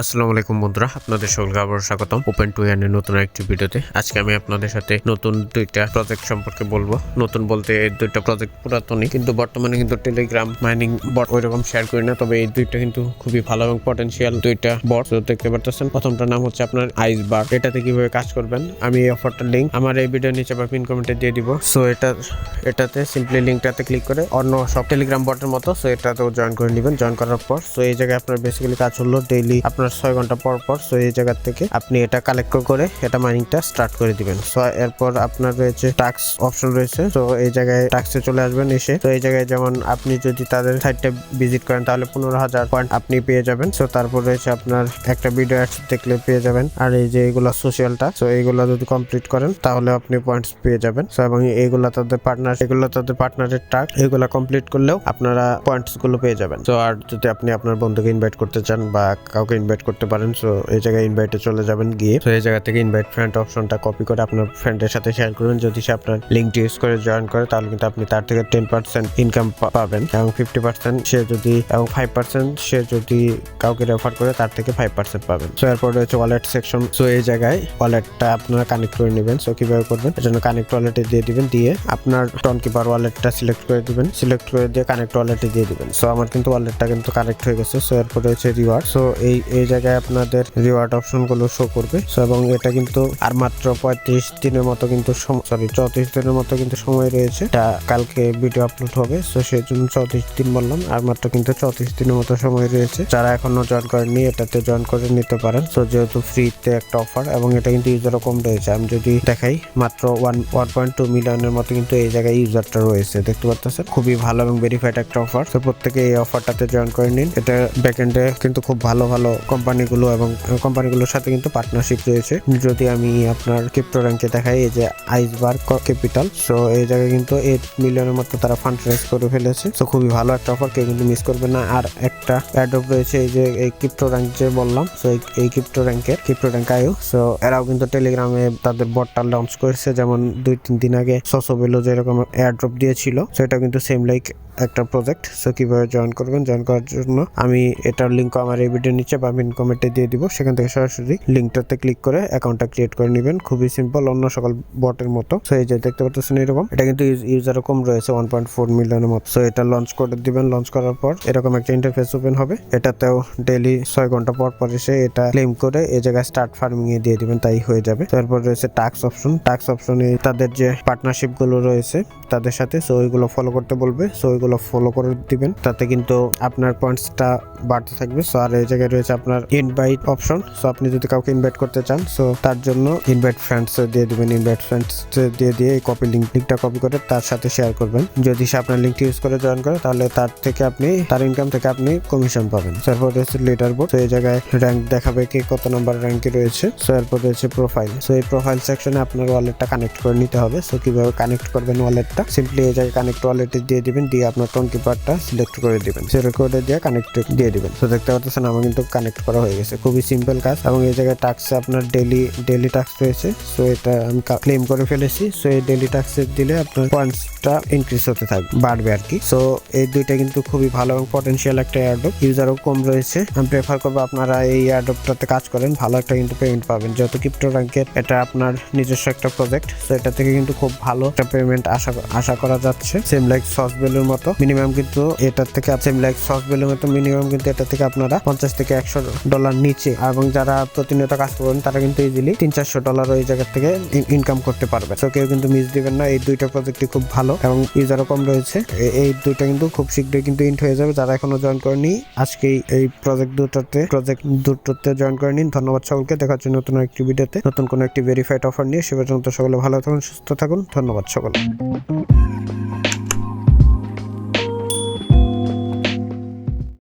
আসসালামু আলাইকুম বন্ধুরা, আপনাদের সকলকে আবার স্বাগতম ওপেন টু এর নতুন একটি ভিডিওতে। আজকে আমি আপনাদের সাথে নতুন দুইটা প্রজেক্ট সম্পর্কে বলব। নতুন বলতে এই দুইটা প্রজেক্ট পুরাতনই, কিন্তু বর্তমানে কিন্তু টেলিগ্রাম মাইনিং বট ওইরকম শেয়ার করি না, তবে এই দুইটা কিন্তু খুবই ভালো এবং পটেনশিয়াল দুইটা বট দেখতে পারতেছেন। প্রথমটার নাম হচ্ছে আপনার আইস বার এটাতে কীভাবে কাজ করবেন? আমি এই অফারটার লিঙ্ক আমার এই ভিডিও নিচে বা পিন কমেন্টে দিয়ে দিব। সো এটা, এটাতে সিম্পলি লিঙ্কটাতে ক্লিক করে অন্য সব টেলিগ্রাম বটের মতো সো এটাতেও জয়েন করে নেবেন। জয়েন করার পর সো এই জায়গায় আপনার বেসিক্যালি কাজ হলো ডেইলি আপনার ছয় ঘণ্টা পর পর সো এই জায়গা থেকে আপনি এটা কালেক্ট করে এটা মাইনিংটা স্টার্ট করে দিবেন। সো এরপর আপনার রয়েছে টাক্স অপশন রয়েছে। তো এই জায়গায় টাক্সে চলে আসবেন এসে। তো এই জায়গায় যেমন আপনি যদি তাদের সাইটটা ভিজিট করেন তাহলে পনেরো হাজার পয়েন্ট আপনি পেয়ে যাবেন। সো তারপর রয়েছে আপনার একটা ভিডিও অ্যাডস দেখলে পেয়ে যাবেন। আর এই যে এগুলো সোশ্যালটা সো এইগুলো যদি কমপ্লিট করেন তাহলে আপনি পয়েন্টস পেয়ে যাবেন। সো এবং এইগুলো তাদের পার্টনার এগুলো তাদের পার্টনারের টাক এগুলো কমপ্লিট করলেও আপনারা পয়েন্টসগুলো পেয়ে যাবেন। তো আর যদি আপনি আপনার বন্ধুকে ইনভাইট করতে চান বা কাউকে ইনভাইট করতে পারেন সো এই জায়গায় ইনভাইটে চলে যাবেন গিয়ে। তো এই জায়গা থেকে ইনভাইট ফ্রেন্ড অপশনটা কপি করে আপনার ফ্রেন্ডের সাথে শেয়ার করবেন যদি সে আপনার লিঙ্কটি ইউজ করে জয়েন করে, তাহলে কিন্তু আপনি তার থেকে টেন পার্সেন্ট ইনকাম পাবেন। এবং ফিফটি পার্সেন্ট সে যদি, এবং ফাইভ পার্সেন্ট সে যদি কাউকে রেফার করে, তার থেকে ফাইভ পার্সেন্ট পাবেন। সো এরপর রয়েছে ওয়ালেট সেকশন সো এই জায়গায় ওয়ালেটটা আপনারা কানেক্ট করে নেবেন। সো কীভাবে করবেন? এর জন্য কানেক্ট ওয়ালেটে দিয়ে দিবেন। দিয়ে আপনার টন কিপার ওয়ালেটটা সিলেক্ট করে দিবেন। সিলেক্ট করে দিয়ে কানেক্ট ওয়ালেটে দিয়ে দিবেন। সো আমার কিন্তু ওয়ালেটটা কিন্তু কানেক্ট হয়ে গেছে। সো এরপর রয়েছে রিওয়ার্ড সো এই এই জায়গায় আপনাদের রিওয়ার্ড অপশনগুলো শো করবে। এবং এটা কিন্তু আর মাত্র পঁয়ত্রিশ দিনের মতো কিন্তু সরি চৌত্রিশ দিনের মতো কিন্তু সময় রয়েছে। এটা কালকে ভিডিও আপলোড হবে। সো সেই জন্য চৌত্রিশ দিন বললাম, আর মাত্র কিন্তু চৌত্রিশ দিনের মতো সময় রয়েছে। যারা এখনও জয়েন করেননি, এটাতে জয়েন করে নিতে পারেন। সো যেহেতু ফ্রিতে একটা অফার এবং এটা কিন্তু ইউজারও কম রয়েছে। আমি যদি দেখাই, মাত্র ওয়ান ওয়ান পয়েন্ট টু মিলিয়নের মতো কিন্তু এই জায়গায় ইউজারটা রয়েছে। দেখতে পাচ্ছেন খুবই ভালো এবং ভেরিফাইড একটা অফার তো প্রত্যেকে এই অফারটাতে জয়েন করে নিন। এটা ব্যাকএন্ডে কিন্তু খুব ভালো ভালো কোম্পানিগুলো এবং কোম্পানিগুলোর সাথে কিন্তু পার্টনারশিপ রয়েছে। যদি আমি আপনার ক্রিপ্টো র্যাঙ্কে দেখাই, এই যে আইসবার্গ ক্যাপিটাল সো এই জায়গায় কিন্তু এইট মিলিয়নের মতো তারা ফান্ড রেজ করে ফেলেছে। তো খুবই ভালো একটা অফার কেউ কিন্তু মিস করবে না। আর একটা অ্যাডপ রয়েছে, এই যে, এই ক্রিপ্টো র্যাঙ্ক যে বললাম সো এই ক্রিপ্টো র্যাঙ্কের ক্রিপ্টো র্যাঙ্ক আয়ু সো এরাও কিন্তু টেলিগ্রামে তাদের বটটা লঞ্চ করেছে। যেমন দুই, তিন দিন আগে সসোবেলো যেরকম এয়ারড্রপ দিয়েছিল সেটা কিন্তু সেম লাইক একটা প্রজেক্ট সো কীভাবে জয়েন করবেন? জয়েন করার জন্য আমি এটার লিঙ্ক আমার এই ভিডিও নিচে বা পিন কমেন্টে দিয়ে দিব। সেখান থেকে সরাসরি লিঙ্কটাতে ক্লিক করে অ্যাকাউন্টটা ক্রিয়েট করে নেবেন। খুবই সিম্পল অন্য সকল বটের মতো। সো এই যে দেখতে পাচ্ছেন এরকম। এটা কিন্তু ইউজার কম রয়েছে ওয়ান পয়েন্ট ফোর মিলিয়নের মতো। সো এটা লঞ্চ করে দিবেন। লঞ্চ করার পর এরকম একটা ইন্টারফেস ওপেন হবে। এটাতেও ডেলি ছয় ঘণ্টা পর পর এসে এটা ক্লেম করে এই জায়গায় স্টার্ট ফার্মিং এ দিয়ে দিবেন। তাই হয়ে যাবে। তারপর রয়েছে টাক্স অপশন টাক্স অপশনে তাদের যে পার্টনারশিপগুলো রয়েছে তাদের সাথে সো ওইগুলো ফলো করতে বলবে। সো ওইগুলো ফলো করে দিবেন। তাতে কিন্তু আপনার পয়েন্টসটা বাড়তে থাকবে। সো আর এই জায়গায় রয়েছে আপনার ইনভাইট অপশন সো আপনি যদি কাউকে ইনভাইট করতে চান সো তার জন্য ইনভাইট ফ্রেন্ডস দিয়ে দিবেন। ইনভাইট ফ্রেন্ডস দিয়ে দিয়ে এই কপি লিঙ্ক লিঙ্কটা কপি করে তার সাথে শেয়ার করবেন। যদি সে আপনার লিঙ্কটি ইউজ করে জয়েন করে, তাহলে তার থেকে আপনি, তার ইনকাম থেকে আপনি কমিশন পাবেন। সো এরপর রয়েছে লিডার বোর্ড তো এই জায়গায় র্যাঙ্ক দেখাবে কে কত নম্বর র্যাঙ্কে রয়েছে। সো এরপর রয়েছে প্রোফাইল সো এই প্রোফাইল সেকশনে আপনার ওয়ালেটটা কানেক্ট করে নিতে হবে। সো কীভাবে কানেক্ট করবেন ওয়ালেটটা সিম্পলি এই জায়গায় কানেক্ট ওয়ালেটে দিয়ে দিবেন। দিয়ে আপনার টোন কিপারটা সিলেক্ট করে দিবেন। সিলেক্ট করে দিয়ে কানেক্ট দিয়ে দিবেন। তো দেখতে পাচ্ছেন আমার কিন্তু কানেক্ট করা হয়ে গেছে। খুবই সিম্পল কাজ এবং এই জায়গায় টাক্সে আপনার ডেলি ডেলি টাক্স রয়েছে। সো এটা আমি ক্লেম করে ফেলেছি। সো এই ডেলি টাক্সে দিলে আপনার পয়েন্টসটা ইনক্রিজ হতে থাকবে বাড়বে আর কি। সো এই দুইটা কিন্তু খুবই ভালো এবং পটেনশিয়াল একটা এয়ারডপ ইউজারও কম রয়েছে। আমি প্রেফার করব আপনারা এই এয়ারডপটাতে কাজ করেন। ভালো একটা কিন্তু পেমেন্ট পাবেন। যেহেতু ক্রিপ্টো ব্যাংকের এটা আপনার নিজস্ব একটা প্রজেক্ট সো এটা থেকে কিন্তু খুব ভালো একটা পেমেন্ট আশা আশা করা যাচ্ছে। সেম লাইক সস বেলুর মতো মিনিমাম কিন্তু এটার থেকে সেম লাইক সস বেলুর মতো মিনিমাম কিন্তু এটা থেকে আপনারা পঞ্চাশ থেকে একশো ডলার নিচে। এবং যারা প্রতিনিয়ত কাজ করবেন তারা কিন্তু ইজিলি তিন চারশো ডলার ওই জায়গা থেকে ইনকাম করতে পারবে। সো কেউ কিন্তু মিস দিবেন না, এই দুইটা প্রজেক্টই খুব ভালো। এবং ইউজারও কম রয়েছে। এই দুইটা কিন্তু খুব শীঘ্রই কিন্তু ইন্ট হয়ে যাবে। যারা এখনও জয়েন করেনি, আজকে এই প্রজেক্ট দুটোতে প্রজেক্ট দুটোতে জয়েন করে নিন। ধন্যবাদ সকলকে। দেখার জন্য নতুন একটি ভিডিওতে নতুন কোনো একটি ভেরিফাইড অফার নিয়ে। সে পর্যন্ত সকলে ভালো থাকুন, সুস্থ থাকুন। ধন্যবাদ সকল